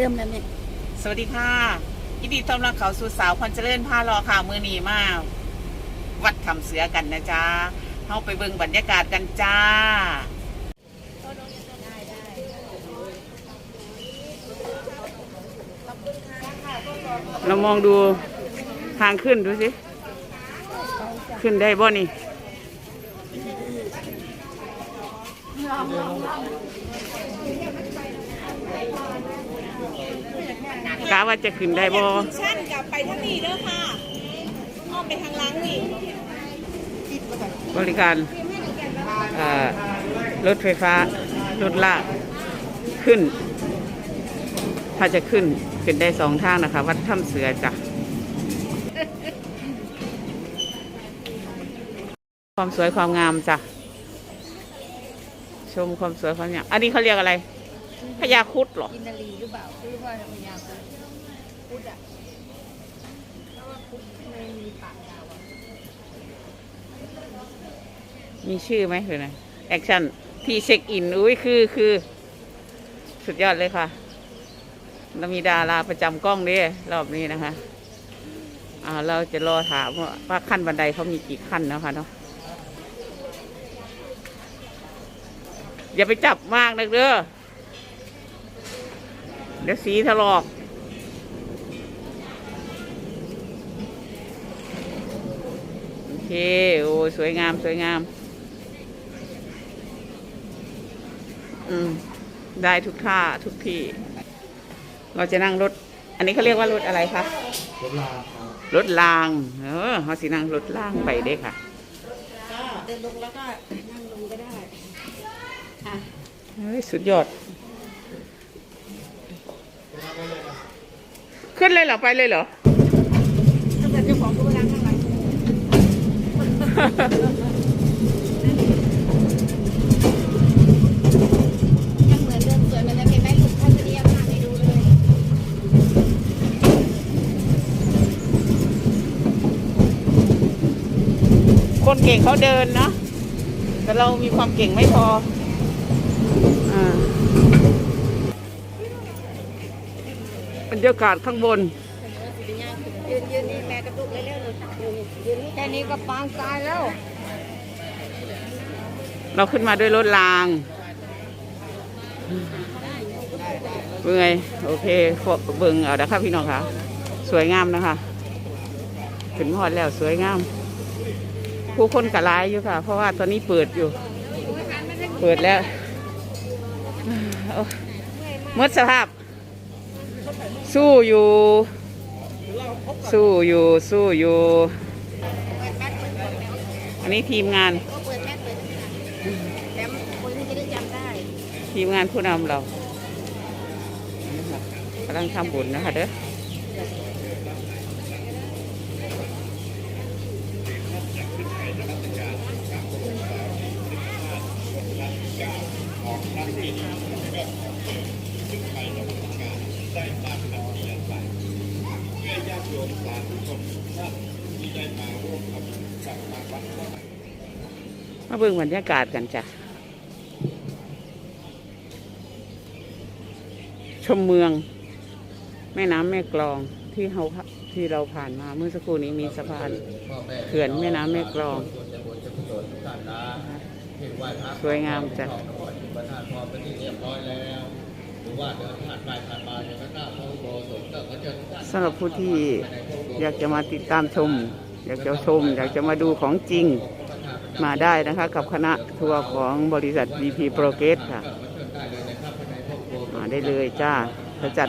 ริ่มแล้วแม่สวัสดีค่ะยินดีต้อนรับเข้าสู่สาวพันเจริญพารอค่ะมือนีมาวัดทำเสือกันนะจ๊ะเข้าไปเบิ่งบรรยากาศกันจ้าเรามองดูทางขึ้นดูสิ ขึ้นได้บ่นี่ กาว่าจะขึ้นได้บ่ชั่นกลับไปทางนี้เด้อค่ะอ้อมไปทางล้างนี่บริการเอ่อรถไฟฟ้า รถลากขึ้น ถ้าจะขึ้นขึ้นได้สองทางนะคะ วัดถ้ำเสือจ้ะความสวยความงามจ้ะชมความสวยความงามอันนี้เขาเรียกอะไร พญาครุดเหรอกินนาลีหรือเปล่าหรือว่าพยาคุพุดอะเพราะว่าพุดไม่มีปากยาวอะมีชื่อไหมคือไงแอคชั่นที่เช็คอินอุ้ยคือคือ สุดยอดเลยค่ะเรามีดาราประจำกล้องด้วยรอบนี้นะคะอ่าเราจะรอถามว่าว่าขั้นบันไดเขามีกี่ขั้นนะคะเนาะอย่าไปจับมากนะเด้อ เดี๋ยวสีถลอก โอเค โอ้สวยงามสวยงาม อืม ได้ทุกท่าทุกที่ เราจะนั่งรถ อันนี้เขาเรียกว่ารถอะไรคะ รถลาครับรถราง เออเขาสินั่งรถรางไปเด้ค่ะก็เดินลงแล้วก็นั่งลงก็ได้อะ เฮ้ย สุดยอด ขึ้นเลยเหรอ ไปเลยเหรอถ้าเกิดเจ้าของก็ไปนั่งข้างหลังยังเหมือนเดิมสวยเหมือนเดิมเห็นไหมลูกท่านจะเรียกมาให้ดูเลยคนเก่งเขาเดินเนาะแต่เรามีความเก่งไม่พอ อ่า บรรยากาศข้างบน ยืนยืนนี่แม่กระตุกเร็วๆเลยยืนยืนนี่แค่นี้ก็ปางตายแล้วเราขึ้นมาด้วยรถรางเบื่อยโอเคขอเบิ่งเอานะคะพี่น้องค่ะ สวยงามนะคะขึ้นหอดแล้วสวยงาม ผู้คนกระลายอยู่ค่ะ เพราะว่าตอนนี้เปิดอยู่ เปิดแล้วโอ้หมดสภาพ สู้อยู่ สู้อยู่ สู้อยู่ อันนี้ทีมงานแม่เปิดแต่คนที่จะได้จำได้ทีมงานผู้นำเรากำลังทำบุญนะคะเด้อ มาเบิ่งบรรยากาศกันจ้ะ ชมเมือง แม่น้ำแม่กลองที่เราที่เราผ่านมาเมื่อสักครู่นี้มีสะพานเขื่อนแม่น้ำแม่กลอง สวยงามจ้ะ สำหรับผู้ที่อยากจะมาติดตามชม อยากจะชม อยากจะมาดูของจริงมาได้นะคะ กับคณะทัวร์ของบริษัท BP Progress ค่ะ มาได้เลยจ้าจะจัด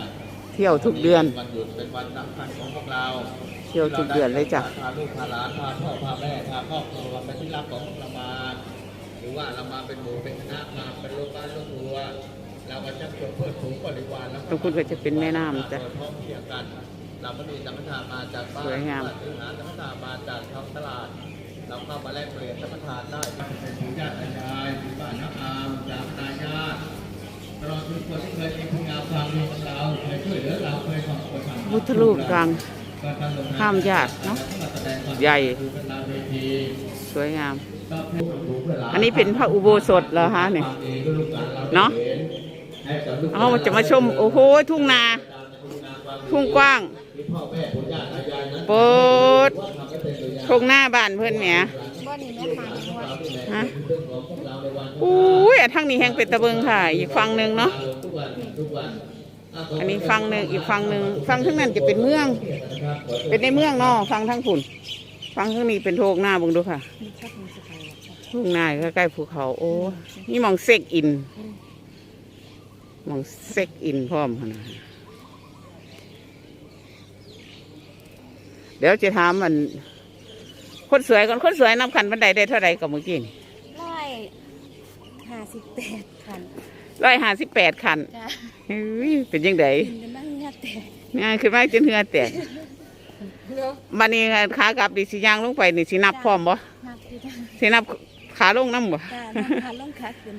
เที่ยวทุกเดือนวันหยุดเป็นวันสำคัญของพวกเราเที่ยวทุกเดือนเลยจ้ะพาลูกพาหลานพาพ่อพาแม่พาครอบครัวเป็นที่รักของเรามาหรือว่าเรามาเป็นหมู่เป็นคณะมาเป็นรถบ้านรถทัวร์ เราก็จะเพื่อเพื่อถูงบริวารแล้วตรงคุณก็จะเป็นแม่น้ำจ้ะท้องเที่ยวกันเราก็มีสัมปทานมาจากบ้านสวยงามซื้อหาสัมปทานมาจากท้องตลาด เราเข้ามาแลกเปลี่ยนสัมปทานได้เป็นผู้ญาติยายหรือบ้านนักอามจากนายญาติตลอดทุกคนที่เคยมีคุณงามความดีกับเราเคยช่วยเหลือเราเคยขอบคุณพุทธรูปกลางข้ามยากเนาะใหญ่สวยงาม อันนี้เป็นพระอุโบสถเหรอฮะเนี่ยเนาะ เอาจะมาชม โอ้โห ทุ่งนา ทุ่งกว้างปดทุ่งหน้าบ้านเพื่อนแหมบ่นี่แม่มาจังว่าฮะอุ้ยอ่างนี้แหงเป็นตะเบิงค่ะ อีกฝั่งหนึ่งเนาะอันนี้ฝั่งหนึ่งอีกฝั่งหนึ่งฝั่งทั้งนั้นจะเป็นเมือง เป็นในเมืองเนาะฝั่งทั้งฝุ่นฝั่งทั้งนี้เป็นโทกหน้าบิ่งดูค่ะทุ่งนาใกล้ๆภูเขา โอ้นี่มองเซกอิน มองเซ็กอินพร้อมหั่นนะเดี๋ยวจะถามมันคนสวยก่อนคนสวยนับขันบันไดได้เท่าไหร่กับเมื่อกี้ร้อยห้าสิบแปดคันร้อยห้าสิบแปดขันจ้าเฮ้ยเป็นยังไงกินกันบ้างเนี่ยแต่ง่ายขึ้นมากจนเหือแตกเนาะมันนี่ขากลับดิสิย่างลงไปนี่สินับพร้อมบ่นับที่จ้าสินับขาลงน้ำบ่ จ้านับคันลงคันขึ้น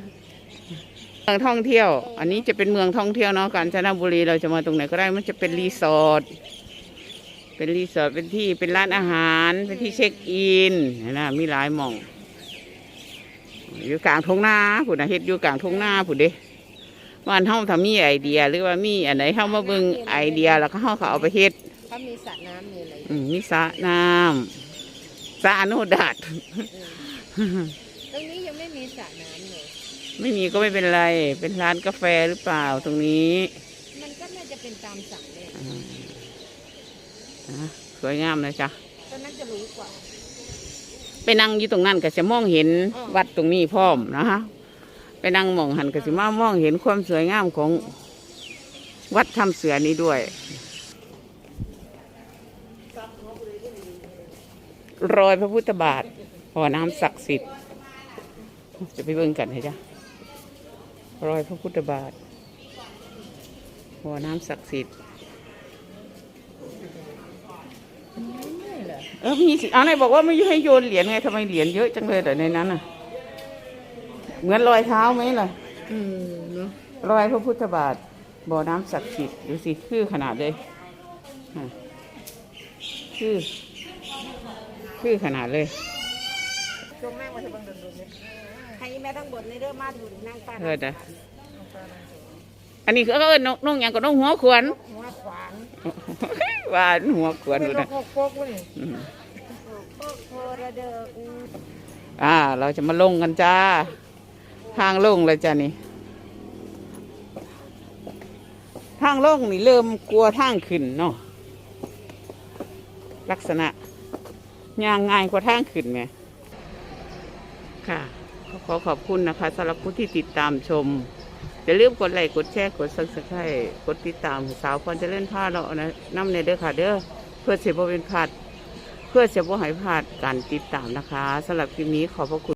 เมืองท่องเที่ยว อันนี้จะเป็นเมืองท่องเที่ยวเนาะกาญจนบุรีเราจะมาตรงไหนก็ได้มันจะเป็นรีสอร์ทเป็นรีสอร์ทเป็นที่เป็นร้านอาหาร เป็นที่เช็คอินเห็นนะมีหลายหม่องอยู่กลางทุ่งนาผุดนะเฮ็ดอยู่กลางทุ่งนาผุดเด้บ้านเฮาถ้ามีไอเดีย หรือว่ามีอันไหนเฮามาเบิ่งไอเดียแล้วก็เฮาก็เอาไปเฮ็ดเขามีสระน้ำมีอะไรอืมมีสระน้ำสระอนุดาตตรงนี้ยังไม่มีสระน้ำเลย ไม่มีก็ไม่เป็นไร เป็นร้านกาแฟหรือเปล่าตรงนี้ มันก็น่าจะเป็นตามสระเลยอะสวยงามนะจ๊ะตอนนั้นจะรู้กว่า ไปนั่งอยู่ตรงนั้นก็จะมองเห็นอ๋อ วัดตรงนี้พร้อมนะคะไปนั่งมองหันก็จะมามองเห็นความสวยงามของวัดถ้ำเสือนี้ด้วย รอยพระพุทธบาทบ่อน้ำศักดิ์สิทธิ์จะไปเบิ่งกันให้จ้ะ รอยพระพุทธบาทบ่อน้ำศักดิ์สิทธิ์ไม่เหรอเออมีสิเอาไหนบอกว่าไม่ให้โยนเหรียญไงทำไมเหรียญเยอะจังเลยแต่ในนั้นอะ เหมือนรอยเท้าไหมล่ะอืมเนาะรอยพระพุทธบาทบ่อน้ำศักดิ์สิทธิ์ดูสิคือขนาดเลยอะคือคือขนาดเลย ช่วงแม่งมาจะบังเดินดูเนี่ยใครแม่ทั้งบนในเรื่องมาดูนั่งป้าเออจ้ะอันนี้ก็เอิ้นนกนกหยังก็นกหัวขวนหัวขวางว่าหัวขวนเป็ดูนนนะกโคกโคกวะนี่อืมโคกโคระเดิกอ่า เราจะมาลงกันจ้า ทางลงเลยจ้านี่ทางลงนี่เริ่มกลัวทางขึ้นเนาะลักษณะย่างง่ายกว่าทางขึ้นไหม ค่ะ ขอขอบคุณนะคะสำหรับผู้ที่ติดตามชม อย่าลืมกดไลค์กดแชร์กดซับสไครต์กดติดตามสาวพรจะเล่นผ้าเรานะน้ำในเด้อค่ะเด้อเพื่อเสียบเป็นพลาดเพื่อเสียบ่ใหายพลาดการติดตามนะคะสำหรับคลิปนี้ขอบพระคุณ